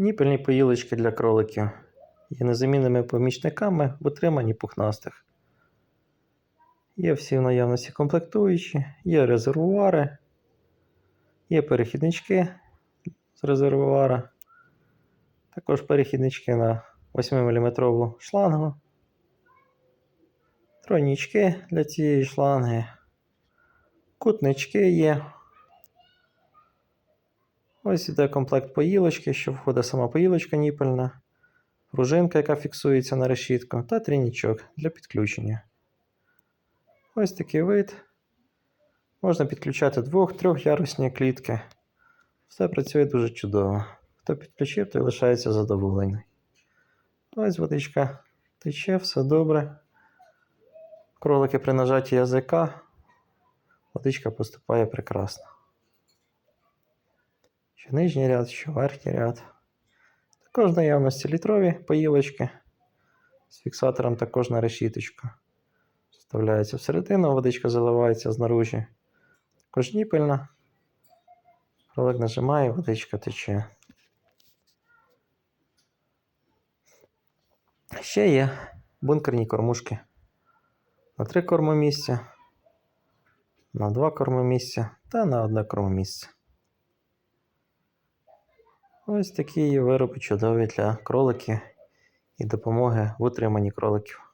Ніпельні поїлочки для кроликів є незамінними помічниками в утриманні пухнастих. Є всі в наявності комплектуючі, є резервуари, є перехіднички з резервуара, також перехіднички на 8-мм шлангу, тройнічки для цієї шланги, кутнички є. Ось іде комплект поїлочки, що входить сама поїлочка ніпельна, пружинка, яка фіксується на решітку, та трійнічок для підключення. Ось такий вид. Можна підключати двох-трьохярусні клітки. Все працює дуже чудово. Хто підключив, той лишається задоволений. Ось водичка тече, все добре. Кролики при нажатті язика. Водичка поступає прекрасно. Що нижній ряд, що верхній ряд. Також наявності літрові поїлочки. З фіксатором також на решіточку. Вставляється всередину, водичка заливається знаружі. Також ніпельна. Кролик нажимає, водичка тече. Ще є бункерні кормушки. На три кормомісця, на два кормомісця та на одне кормомісце. Ось такі вироби чудові для кроликів і допомоги в утриманні кроликів.